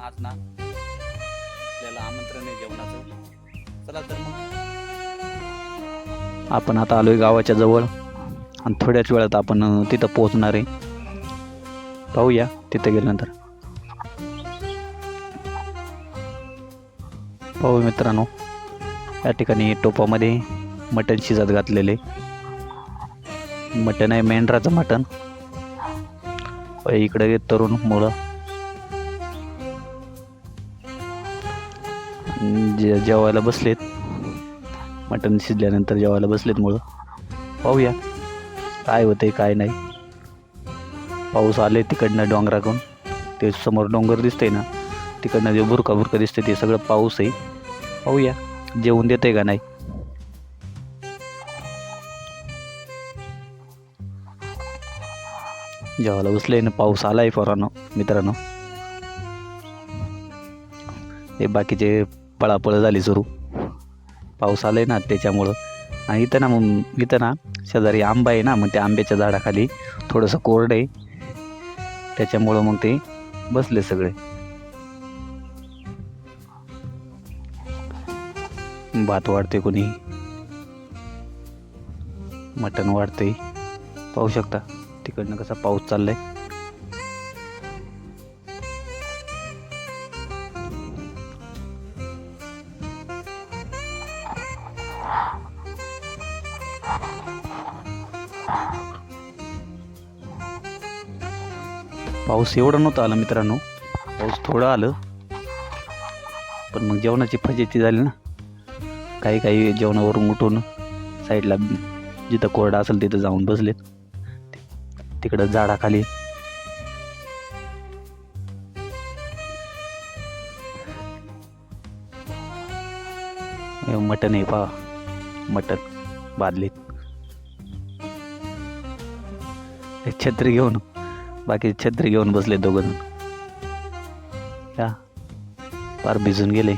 माळेकर आज ना आपल्याला आमंत्रण आहे जेवणाचं. चला तर मग. आपण आता आलोय गावाच्या जवळ. आणि थोड्याच वेळात आपण तिथं पोहोचणार आहे. पाहूया तिथं गेल्यानंतर. पाहू मित्रांनो या ठिकाणी टोपामध्ये मटण शिजत घातलेले मटण आहे मेंढराचं मटण. इकडे तरुण मुलं जे जेवायला बसलेत. मटण शिजल्यानंतर जेवायला बसलेत मुळं. पाहूया. काय होते काय नाही. पाऊस आले तिकडनं डोंगराकडून. ते समोर डोंगर दिसतंय ना तिकडनं जे बुरका बुरका दिसते ते सगळं पाऊस आहे. पाहूया. जेवून देते का नाही? जेवायला बसले ना पाऊस आलाय पोरांनो मित्रांनो. हे बाकीचे पळापळ झाली सुरू. पाऊस आलाय ना त्याच्यामुळं. आणि इथं ना मग इथं ना शेजारी आंबा आहे ना मग त्या आंब्याच्या झाडाखाली थोडंसं कोरडं आहे. त्याच्यामुळं मग ते बसले सगळे. भात वाढते कोणी. मटण वाढते पाहू शकता तिकडनं कसा पाऊस चाललाय. पाऊस एवढं नव्हता आला मित्रांनो. पाऊस थोडं आलं. पण मग जेवणाची फजेती झाली ना. काही काही जेवणावरून उठून साईडला जिथं कोरडा असेल तिथं जाऊन बसलेत. तिकडं झाडाखाली. मटन मटण आहे पहा. मटण बादलीत. छत्री घेऊन. बाकी छत्री घेऊन बसले दोघं जण. या फार भिजून गेले.